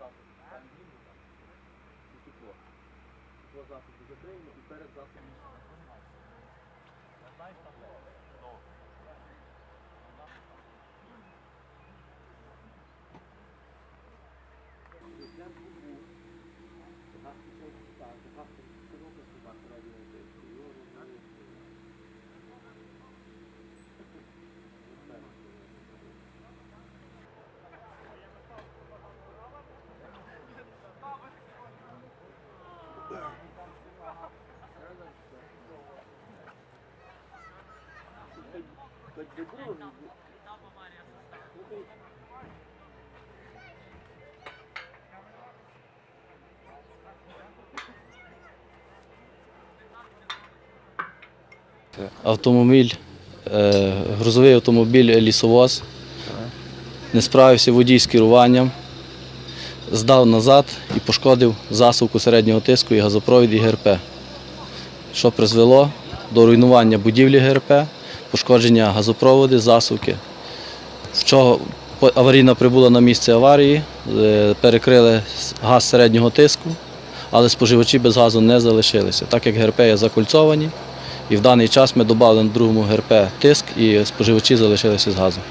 засобу. Там гімну там. І тепло. Тепло засобу закриємо і перед засобом. Знаєш, там Автомобіль, е, грузовий автомобіль лісовоз. Не справився водій з керуванням, здав назад і пошкодив засувку середнього тиску і газопровід і ГРП, що призвело до руйнування будівлі ГРП, пошкодження газопроводи, засувки. В чого аварійна прибула на місце аварії, е, перекрили газ середнього тиску, але споживачі без газу не залишилися, так як ГРП є закульцовані. І в даний час ми додали на другому ГРП тиск і споживачі залишилися з газом.